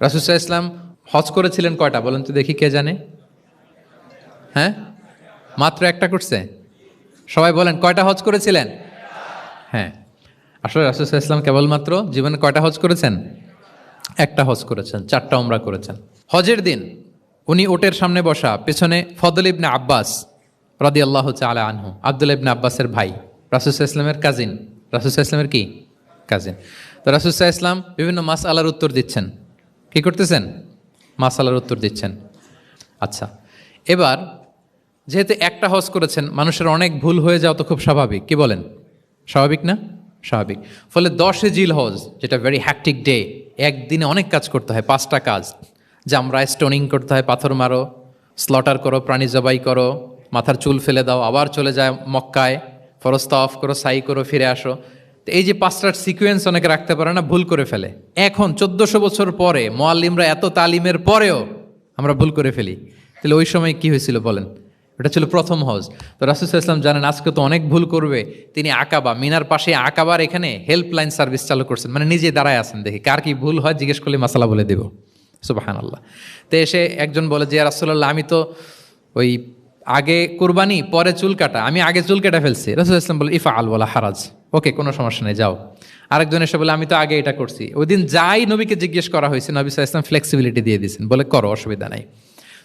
রাসুসাহ ইসলাম হজ করেছিলেন কয়টা? বলেন তো দেখি কে জানে। হ্যাঁ? মাত্র একটা করছে? সবাই বলেন, কয়টা হজ করেছিলেন? হ্যাঁ। আসলে রাসুসাহ ইসলাম কেবলমাত্র জীবনে কয়টা হজ করেছেন? একটা হজ করেছেন, চারটা উমরা করেছেন। হজের দিন উনি ওটের সামনে বসা, পেছনে ফদল ইবনে আব্বাস রদি আল্লাহ আলা আনহু আব্দুল ইবনে আব্বাসের ভাই রাসুসাহ ইসলামের কাজিন রাসুসাহ ইসলামের কি? কাজিন তো রাসুসাহ ইসলাম বিভিন্ন মাস আলার উত্তর দিচ্ছেন। কি করতেছেন? মাস আলার উত্তর দিচ্ছেন। আচ্ছা এবার যেহেতু একটা হজ করেছেন, মানুষের অনেক ভুল হয়ে যাওয়া তো খুব স্বাভাবিক। কি বলেন? স্বাভাবিক না? স্বাভাবিক। ফলে দশে জিল হজ, যেটা ভেরি হ্যাকটিক ডে একদিনে অনেক কাজ করতে হয়, পাঁচটা কাজ। জামরায় স্টোনিং করতে হয়, পাথর মারো স্লটার করো, প্রাণী জবাই করো, মাথার চুল ফেলে দাও, আবার চলে যায় মক্কায় ফরস্তা অফ করো, সাই করো, ফিরে আসো। এই যে পাঁচটার সিকোয়েন্স অনেকে রাখতে পারে না, ভুল করে ফেলে। এখন, চোদ্দশো বছর পরে, মোয়াল্লিমরা এত তালিমের পরেও আমরা ভুল করে ফেলি। তাহলে ওই সময় কি হয়েছিল বলেন? ওটা ছিল প্রথম হজ। তো রাসুল ইসলাম জানেন, আজকে তো অনেক ভুল করবে। তিনি আকাবা, মিনার পাশে আকাবার এখানে হেল্পলাইন সার্ভিস চালু করছেন। মানে নিজে দাঁড়ায় আছেন, দেখি কার কি ভুল হয়, জিজ্ঞেস করলে মাসালা বলে দেব। সুবাহান আল্লাহ তো এসে একজন বলে যে রাসুল্লাহ আমি তো ওই আগে কুরবানি, পরে চুল কাটা। আমি আগে চুল কেটে ফেলছি। রাসুল ইসলাম বলে, ইফা আল বলা হারাজ। ওকে, কোনো সমস্যা নেই, যাও। আরেকজন এসে বলে, আমি তো আগে এটা করছি। ওই দিন যাই নবীকে জিজ্ঞেস করা হয়েছে, নবী সাহা ইসলাম ফ্লেক্সিবিলিটি দিয়ে দিয়েছেন। বলে, করো, অসুবিধা নাই।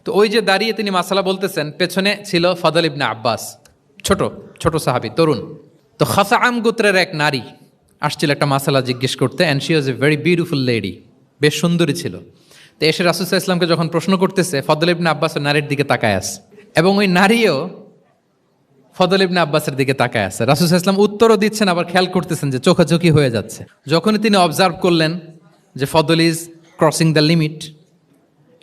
তো ওই যে দাঁড়িয়ে তিনি মাসালা বলতেছেন, পেছনে ছিল ফদল ইবনে আব্বাস, ছোট ছোট সাহাবি, তরুণ। তো খাসা আম গোত্রের এক নারী আসছিল একটা মাসালা জিজ্ঞেস করতে and she was a very beautiful lady বেশ সুন্দরী ছিল। তো এসে রাসুসাহ ইসলামকে যখন প্রশ্ন করতেছে, ফদল ইবনে আব্বাসের নারীর দিকে তাকায় আস এবং ওই নারীও ফদল ইবনে আব্বাসের দিকে তাকায় আছে। রাসুল ইসলাম উত্তরও দিচ্ছেন, আবার খেয়াল করতেছেন যে চোখাচোখি হয়ে যাচ্ছে। যখনই তিনি অবজার্ভ করলেন যে Fadl is crossing the limit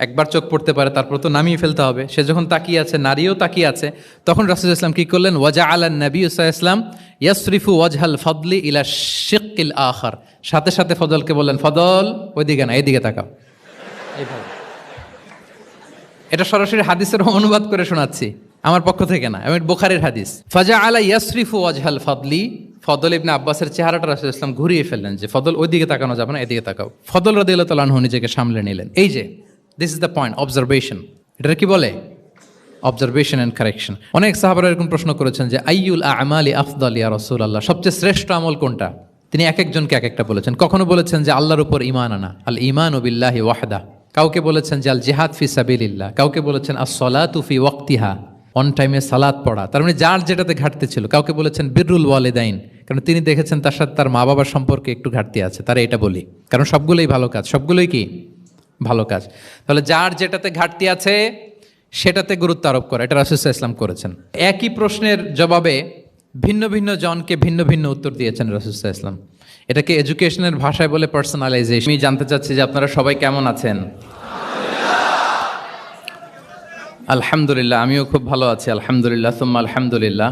একবার চোখ পড়তে পারে, তারপর তো নামিয়ে ফেলতে হবে। সে যখন তাকিয়ে আছে, নারীও তাকিয়ে আছে, তখন রাসুল ইসলাম কী করলেন? ওয়াজা আলান নবী ইসলাম ইয়াসরিফু ওয়াজহাল ফদলি ইলা শিকিল আখার। সাথে সাথে ফদলকে বললেন ফদল ওইদিকে না, এদিকে তাকাও। এইভাবে। এটা সরাসরি হাদিসের অনুবাদ করে শোনাচ্ছি, আমার পক্ষ থেকে না, আমি বোখারের হাদিস। ফাজা আলা ইয়াসরিফু ওয়াজহাল ফাদলি, ফদল ইবনে আব্বাসের চেহারাটা রাসুল ইসলাম ঘুরিয়ে ফেললেন যে, ফদল ওইদিকে তাকানো যাবে না, এদিকে তাকাও। ফদল রদিল্লাহ তালাহু নিজেকে সামলে নিলেন। এই যে this is the point observation এটা কি বলে? অবজারভেশন অ্যান্ড কারেকশন অনেক সাহাবারা এরকম প্রশ্ন করেছেন যে আইউল আমালি আফদল ইয়া রসুল আল্লাহ সবচেয়ে শ্রেষ্ঠ আমল কোনটা? তিনি এক একজনকে এক একটা বলেছেন। কখনো বলেছেন যে, আল্লাহর উপর ইমান আনা আল ইমান বিল্লাহি ওয়াহদা। কাউকে বলেছেন আল জিহাদ ফি সাবিলিল্লাহ, কাউকে বলেছেন আস সলাতু ফি ওয়াক্তিহা অন টাইমে সালাদ পড়া। তার মানে যার যেটাতে ঘাটতি ছিল, কাউকে বলেছেন বিররুল ওয়ালেদাইন, কারণ তিনি দেখেছেন তার সাথে তার মা বাবার সম্পর্কে একটু ঘাটতি আছে, তারা এটা বলি। কারণ সবগুলোই ভালো কাজ, সবগুলোই কি? ভালো কাজ। তাহলে যার যেটাতে ঘাটতি আছে, সেটাতে গুরুত্ব আরোপ করা, এটা রাসুসাহ ইসলাম করেছেন। একই প্রশ্নের জবাবে ভিন্ন ভিন্ন জনকে ভিন্ন ভিন্ন উত্তর দিয়েছেন রাসুসাহ ইসলাম এটাকে এডুকেশনের ভাষায় বলে পার্সোনালাইজেশন আমি জানতে চাচ্ছি যে আপনারা সবাই কেমন আছেন? আলহামদুলিল্লাহ, আমিও খুব ভালো আছি, আলহামদুলিল্লাহ তুম্মা আলহামদুলিল্লাহ।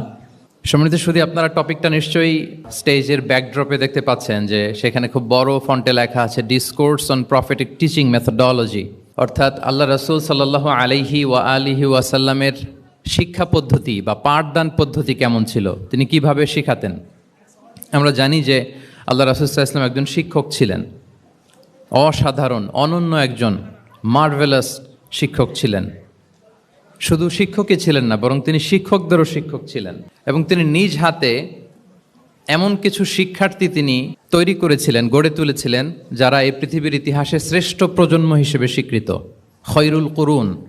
সম্মানিত শুধু আপনারা টপিকটা নিশ্চয়ই স্টেজের ব্যাকড্রপে দেখতে পাচ্ছেন যে সেখানে খুব বড় ফন্টে লেখা আছে discourse on prophetic teaching methodology অর্থাৎ আল্লাহ রসুল সাল্লাহ আলিহি ওয়া আলিহি ওয়াসাল্লামের শিক্ষা পদ্ধতি বা পাঠদান পদ্ধতি কেমন ছিল? তিনি কীভাবে শিখাতেন? আমরা জানি যে আল্লাহ রসুল ইসলাম একজন শিক্ষক ছিলেন। অসাধারণ, অনন্য একজন মার্ভেলাস শিক্ষক ছিলেন। শুধু শিক্ষকই ছিলেন না, বরং তিনি শিক্ষকদেরও শিক্ষক ছিলেন এবং তিনি নিজ হাতে এমন কিছু শিক্ষার্থী তিনি তৈরি করেছিলেন, গড়ে তুলেছিলেন, যারা এই পৃথিবীর ইতিহাসে শ্রেষ্ঠ প্রজন্ম হিসেবে স্বীকৃত। খৈরুল করুন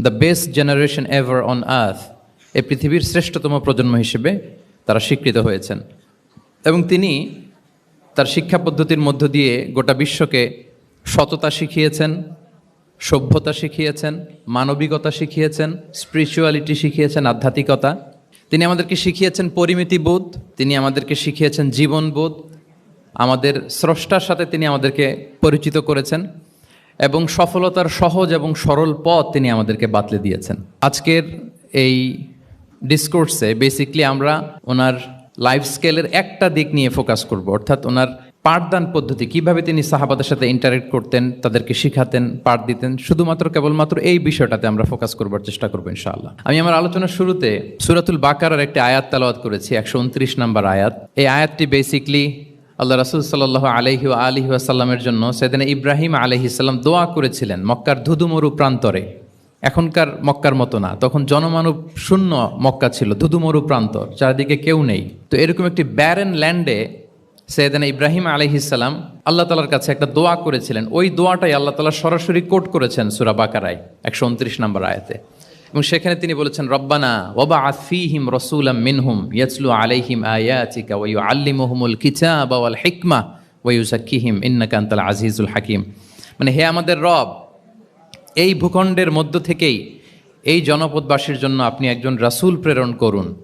the best generation ever on earth এ পৃথিবীর শ্রেষ্ঠতম প্রজন্ম হিসেবে তারা স্বীকৃত হয়েছেন। এবং তিনি তার শিক্ষা পদ্ধতির মধ্য দিয়ে গোটা বিশ্বকে সততা শিখিয়েছেন, সভ্যতা শিখিয়েছেন, মানবিকতা শিখিয়েছেন স্পিরিচুয়ালিটি শিখিয়েছেন, আধ্যাত্মিকতা। তিনি আমাদেরকে শিখিয়েছেন পরিমিতি বোধ, তিনি আমাদেরকে শিখিয়েছেন জীবনবোধ আমাদের স্রষ্টার সাথে তিনি আমাদেরকে পরিচিত করেছেন এবং সফলতার সহজ এবং সরল পথ তিনি আমাদেরকে বাতলে দিয়েছেন। আজকের এই ডিসকোর্সে বেসিকলি আমরা ওনার লাইফ স্কেলের একটা দিক নিয়ে ফোকাস করব। অর্থাৎ ওনার পাঠদান পদ্ধতি, কীভাবে তিনি সাহাবাদের সাথে ইন্টারেক্ট করতেন, তাদেরকে শিখাতেন, পাঠ দিতেন, শুধুমাত্র, কেবলমাত্র এই বিষয়টাতে আমরা ফোকাস করবার চেষ্টা করব ইনশাআল্লাহ। আমি আমার আলোচনার শুরুতে সুরাতুল বাকারার একটি আয়াত তালাওয়াত করেছি, একশো উনত্রিশ নম্বর আয়াত। এই আয়াতটি বেসিকলি আল্লাহ রাসুল সাল্লাহ আলহি আলহি আসাল্লামের জন্য সেদিন ইব্রাহিম আলহি দোয়া করেছিলেন মক্কার ধুধুমরু প্রান্তরে। এখনকার মক্কার মতো না। তখন জনমানব শূন্য মক্কা ছিল, ধুধুমরু প্রান্তর, চারিদিকে কেউ নেই। তো এরকম একটি ব্যারেন ল্যান্ডে সৈয়দানা ইব্রাহিম আলহিসাল্লাম আল্লাহ তালার কাছে একটা দোয়া করেছিলেন। ওই দোয়াটাই আল্লাহ তালা সরাসরি কোট করেছেন সুরা বাকারায়, একশো উনত্রিশ নম্বর আয়াতে। এবং সেখানে তিনি বলেছেন, রব্বানা ওবা আফিহিম রসুলাম মিনহুম ইয়াসলু আলাইহিম আয়াতিকা ওয়ু আল্লিমুহুমুল কিতাব ওয়াল হিকমা ওয়ু জাক্কিহিম ইন্নাকান্তাল আজিজুল হাকিম। মানে হে আমাদের রব এই ভূখণ্ডের মধ্য থেকেই এই জনপদবাসীর জন্য আপনি একজন রাসূল প্রেরণ করুন,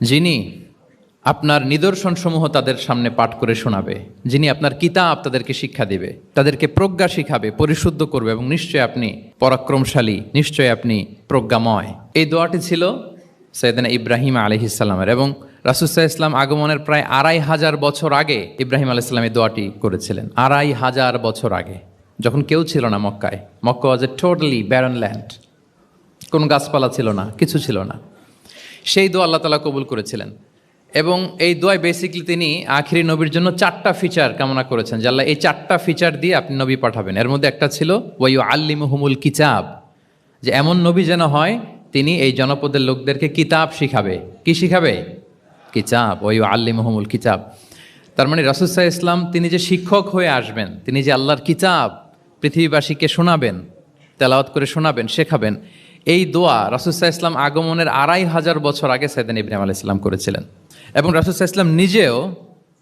যিনি আপনার নিদর্শনসমূহ তাদের সামনে পাঠ করে শোনাবে, যিনি আপনার কিতাব তাদেরকে শিক্ষা দেবে, তাদেরকে প্রজ্ঞা শিখাবে, পরিশুদ্ধ করবে এবং নিশ্চয়ই আপনি পরাক্রমশালী, নিশ্চয় আপনি প্রজ্ঞাময়। এই দোয়াটি ছিল সৈয়দানা ইব্রাহিম আলহিসাল্লামের এবং রাসুসাহ ইসলাম আগমনের প্রায় আড়াই হাজার বছর আগে ইব্রাহিম আলাইসাল্লাম এই দোয়াটি করেছিলেন। আড়াই হাজার বছর আগে। যখন কেউ ছিল না মক্কায়। Mecca was a totally barren land কোনো গাছপালা ছিল না, কিছু ছিল না। সেই দোয়া আল্লাহ তালা কবুল করেছিলেন। এবং এই দোয়ায় বেসিকলি তিনি আখিরি নবীর জন্য চারটা ফিচার কামনা করেছেন, যে আল্লাহ এই চারটা ফিচার দিয়ে আপনি নবী পাঠাবেন। এর মধ্যে একটা ছিল ওয়াইউ আল্লিমহুমুল কিতাব যে এমন নবী যেন হয়, তিনি এই জনপদের লোকদেরকে কিতাব শিখাবে। কি শিখাবে? কিতাব। ওয়াইউ আল্লিমহুমুল কিতাব তার মানে রাসুসাহ ইসলাম তিনি যে শিক্ষক হয়ে আসবেন, তিনি যে আল্লাহর কিতাব পৃথিবীবাসীকে শোনাবেন, তেলাওয়াত করে শোনাবেন, শেখাবেন, এই দোয়া রাসুসাহ ইসলাম আগমনের আড়াই হাজার বছর আগে সাইদান ইব্রাহিম আলাহ ইসলাম করেছিলেন। এবং রাসুসাহ ইসলাম নিজেও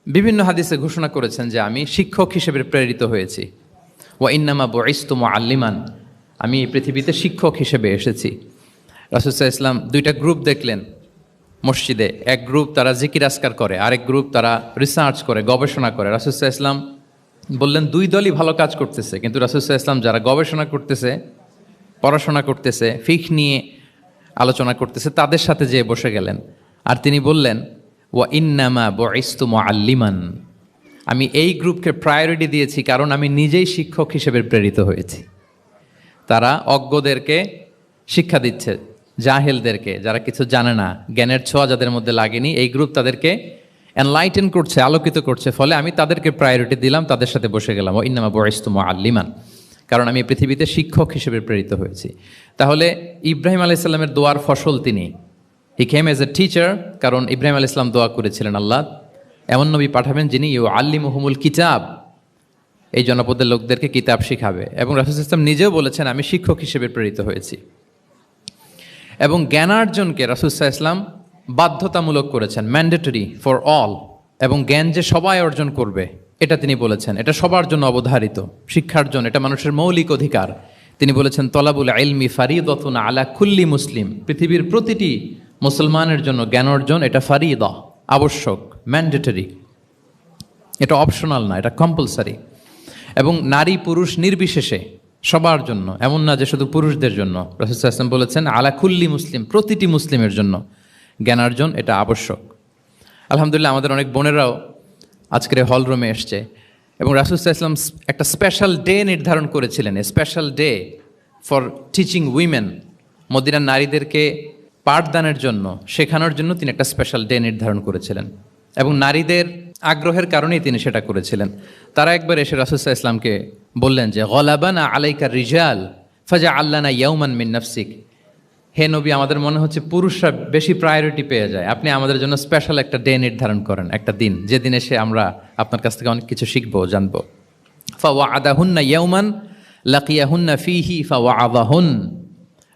বিভিন্ন হাদিসে ঘোষণা করেছেন যে আমি শিক্ষক হিসেবে প্রেরিত হয়েছি। ওয়া ইন্নামা বইস্তুম আল্লিমান আমি এই পৃথিবীতে শিক্ষক হিসেবে এসেছি। রাসুসাহ ইসলাম দুইটা গ্রুপ দেখলেন মসজিদে। এক গ্রুপ তারা জিকির আসকার করে, আরেক গ্রুপ তারা রিসার্চ করে, গবেষণা করে। রাসুসাহ ইসলাম বললেন, দুই দলই ভালো কাজ করতেছে, কিন্তু রাসুসাহ ইসলাম যারা গবেষণা করতেছে, পড়াশোনা করতেছে ফিক নিয়ে আলোচনা করতেছে, তাদের সাথে যেয়ে বসে গেলেন। আর তিনি বললেন, ওয়া ইন্নামা বইস্তুম আল্লিমান আমি এই গ্রুপকে প্রায়োরিটি দিয়েছি, কারণ আমি নিজেই শিক্ষক হিসেবে প্রেরিত হয়েছি। তারা অজ্ঞদেরকে শিক্ষা দিচ্ছে, জাহেলদেরকে, যারা কিছু জানে না, জ্ঞানের ছোঁয়া যাদের মধ্যে লাগেনি, এই গ্রুপ তাদেরকে এনলাইটেন করছে, আলোকিত করছে, ফলে আমি তাদেরকে প্রায়োরিটি দিলাম, তাদের সাথে বসে গেলাম। ও ইন্নামা বয়স্তুম আল্লিমান কারণ আমি পৃথিবীতে শিক্ষক হিসেবে প্রেরিত হয়েছি। তাহলে ইব্রাহিম আলাইসাল্লামের দোয়ার ফসল তিনি। হি খেম এজ এ টিচার কারণ ইব্রাহিম আল ইসলাম দোয়া করেছিলেন আল্লাহ। এমন নবী পাঠাবেন যিনি ইউ আল্লি মুহমুল কিতাব। এই জনপদের লোকদেরকে কিতাব শিখাবে। এবং রাসুল ইসলাম নিজেও বলেছেন, আমি শিক্ষক হিসেবে প্রেরিত হয়েছি। এবং জ্ঞানার্জনকে রাসুসাহ ইসলাম বাধ্যতামূলক করেছেন ম্যান্ডেটরি ফর অল এবং জ্ঞান যে সবাই অর্জন করবে, এটা তিনি বলেছেন। এটা সবার জন্য অবধারিত শিক্ষার্জন এটা মানুষের মৌলিক অধিকার। তিনি বলেছেন, তলাবুল আইলমি ফারিদতুন আলা কুল্লি মুসলিম, পৃথিবীর প্রতিটি মুসলমানের জন্য জ্ঞান অর্জন এটা ফারিদ, আবশ্যক ম্যান্ডেটরি এটা অপশনাল না, এটা কম্পালসারি এবং নারী পুরুষ নির্বিশেষে সবার জন্য, এমন না যে শুধু পুরুষদের জন্য। রসুল আসলাম বলেছেন, আলা কুল্লি মুসলিম, প্রতিটি মুসলিমের জন্য। জ্ঞানার্জন, এটা আবশ্যক। আলহামদুলিল্লাহ আমাদের অনেক বোনেরাও আজকের হল রুমে এসছে এবং রাসুলসাহ ইসলাম একটা স্পেশাল ডে নির্ধারণ করেছিলেন special day for teaching women মদিনার নারীদেরকে পাঠদানের জন্য, শেখানোর জন্য তিনি একটা স্পেশাল ডে নির্ধারণ করেছিলেন। এবং নারীদের আগ্রহের কারণেই তিনি সেটা করেছিলেন। তারা একবার এসে রাসুসাহ ইসলামকে বললেন যে, গলাবানা আলাইকার রিজাল ফাজা আল্লানা ইয়াউমান মিন হে নবী, আমাদের মনে হচ্ছে পুরুষরা বেশি প্রায়োরিটি পেয়ে যায়। আপনি আমাদের জন্য স্পেশাল একটা ডে নির্ধারণ করেন, একটা দিন। যে দিন এসে আমরা আপনার কাছ থেকে অনেক কিছু শিখব, জানব। ফা ওয়া আদাহুন্না ইয়াউমান লাকিয়াহুন্না ফিহি ফা ওয়া আদাহুন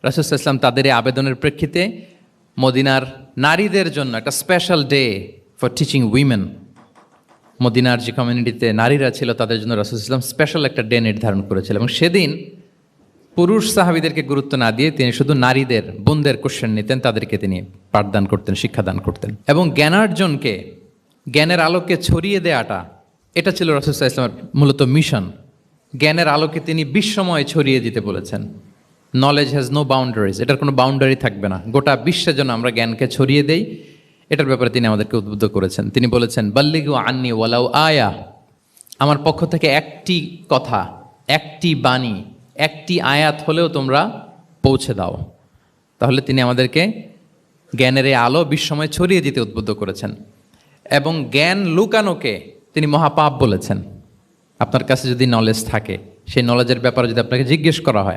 রাসুল ইসলাম তাদের এই আবেদনের প্রেক্ষিতে মদিনার নারীদের জন্য একটা special day for teaching women মদিনার যে কমিউনিটিতে নারীরা ছিল, তাদের জন্য রাসুল ইসলাম স্পেশাল একটা ডে নির্ধারণ করেছিল। এবং সেদিন পুরুষ সাহাবিদেরকে গুরুত্ব না দিয়ে তিনি শুধু নারীদের, বোনদের কোশ্চেন নিতেন, তাদেরকে তিনি পাঠদান করতেন, শিক্ষাদান করতেন। এবং জ্ঞানার্জনকে, জ্ঞানের আলোকে ছড়িয়ে দেয়াটা, এটা ছিল রসুল্লাহ ইসলামের মূলত মিশন জ্ঞানের আলোকে তিনি বিশ্বময় ছড়িয়ে দিতে বলেছেন। নলেজ হ্যাজ নো বাউন্ডারিজ এটার কোনো বাউন্ডারি থাকবে না। গোটা বিশ্বের জন্য আমরা জ্ঞানকে ছড়িয়ে দেই, এটার ব্যাপারে তিনি আমাদেরকে উদ্বুদ্ধ করেছেন। তিনি বলেছেন, বাল্লিগু আন্নি ওয়ালাউ আয়া। আমার পক্ষ থেকে একটি কথা, একটি বাণী একটি আয়াত হলেও তোমরা পৌঁছে দাও। তাহলে তিনি আমাদেরকে জ্ঞানের এই আলো বিশ্বময় ছড়িয়ে দিতে উদ্বুদ্ধ করেছেন এবং জ্ঞান লুকানোকে তিনি মহাপাপ বলেছেন। আপনার কাছে যদি নলেজ থাকে, সেই নলেজের ব্যাপারে যদি আপনাকে জিজ্ঞেস করা হয়